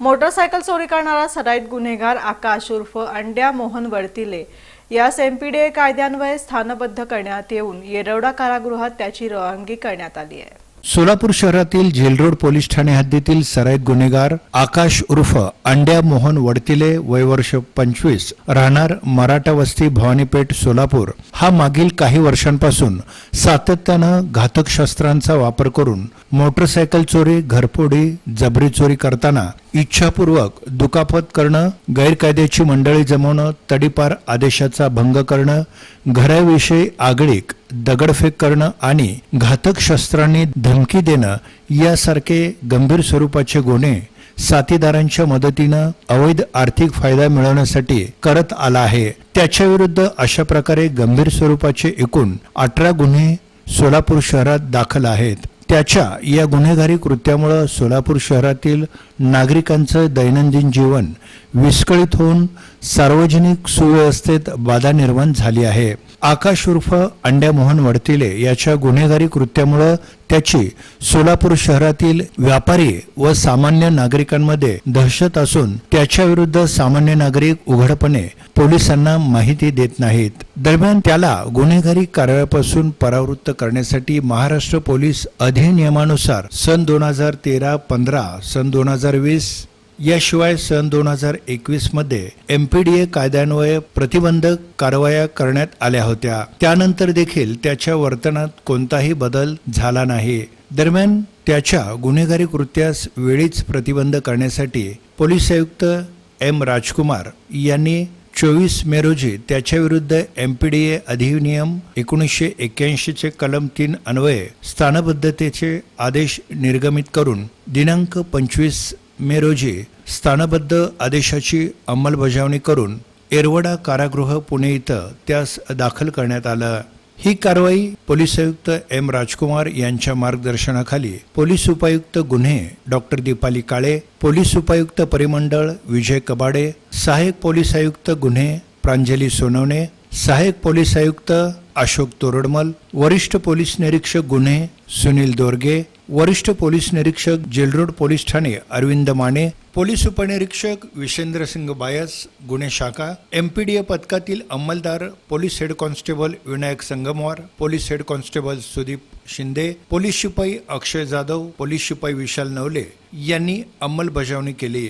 Motorcycle चोरी करणारा सराईत गुन्हेगार आकाश उर्फ अंड्या मोहन वडतिले. यास एमपीडीए कायद्यान्वये स्थानबद्ध करण्यात येऊन येरवडा कारागृहात त्याची रवानगी करण्यात आली आहे. सोलापूर शहरातील जेलरोड पोलीस ठाणे हद्दीतील सराईत गुन्हेगार आकाश उर्फ अंड्या मोहन वडतिले वय वर्ष पंचवीस राहणार मराठा वस्ती भवानीपेठ सोलापूर. हा मागील काही वर्षांपासून सातत्यानं घातक शस्त्रांचा वापर करून मोटरसायकल चोरी घरफोडी जबरी चोरी करताना इच्छापूर्वक दुखापत करणं गैरकायद्याची मंडळी जमवणं तडीपार आदेशाचा भंग करणं घराविषयी आगळीक दगडफेक करणं आणि घातक शस्त्रांनी धमकी देणं यासारखे गंभीर स्वरूपाचे गुन्हे साथीदारांच्या मदतीनं अवैध आर्थिक फायदा मिळवण्यासाठी करत आला आहे. त्याच्या विरुद्ध अशा प्रकारे गंभीर स्वरूपाचे एकूण अठरा गुन्हे सोलापूर शहरात दाखल आहेत. त्याच्या या गुन्हेगारी कृत्यामुळं सोलापूर शहरातील नागरिकांचं दैनंदिन जीवन विस्कळीत होऊन सार्वजनिक सुव्यवस्थेत बाधा निर्माण झाली आहे. आकाश उर्फ अंड्या मोहन वडतिले याच्या गुन्हेगारी कृत्यामुळं त्याची सोलापूर शहरातील व्यापारी व सामान्य नागरिकांमध्ये दहशत असून त्याच्या विरुद्ध सामान्य नागरिक उघडपणे पोलिसांना माहिती देत नाहीत. दरम्यान त्याला गुन्हेगारी कारवायापासून परावृत्त करण्यासाठी महाराष्ट्र पोलीस अधिनियमानुसार सन दोन हजार तेरा पंधरा सन दोन हजार वीस याशिवाय सन दोन हजार एकवीसमध्ये एमपीडीए कायद्यान्वये प्रतिबंधक कारवाया करण्यात आल्या होत्या. त्यानंतर देखील त्याच्या वर्तनात कोणताही बदल झाला नाही. दरम्यान त्याच्या गुन्हेगारी कृत्यास वेळीच प्रतिबंध करण्यासाठी पोलीस आयुक्त एम राजकुमार यांनी चोवीस मे रोजी त्याच्या विरुद्ध एम पी डी ए अधिनियम एकोणीसशे एक्क्याऐंशीचे कलम तीन अन्वये स्थानबद्धतेचे आदेश निर्गमित करून दिनांक पंचवीस मे रोजी स्थानबद्ध आदेशाची अंमलबजावणी करून एरवडा कारागृह पुणे इथं त्यास दाखल करण्यात आलं. ही कारवाई पोलीस आयुक्त एम राजकुमार यांच्या मार्गदर्शनाखाली पोलीस उपायुक्त गुन्हे डॉक्टर दीपाली काळे पोलीस उपायुक्त परिमंडळ विजय कबाडे सहाय्यक पोलीस आयुक्त गुन्हे प्रांजली सोनवणे सहाय्यक पोलीस आयुक्त अशोक तोरडमल वरिष्ठ पोलीस निरीक्षक गुन्हे सुनील दोरगे वरिष्ठ पोलीस निरीक्षक जेलरोड पोलीस ठाणे अरविंद माने पोलीस उपनिरीक्षक विशेंद्र सिंग बायस गुन्हे शाखा एमपीडीए पथकातील अंमलदार police head constable Vinayak Sangamwar police head constable Sudeep Shinde police शिपाई अक्षय जाधव पोलीस शिपाई विशाल नवले यांनी अंमलबजावणी केली.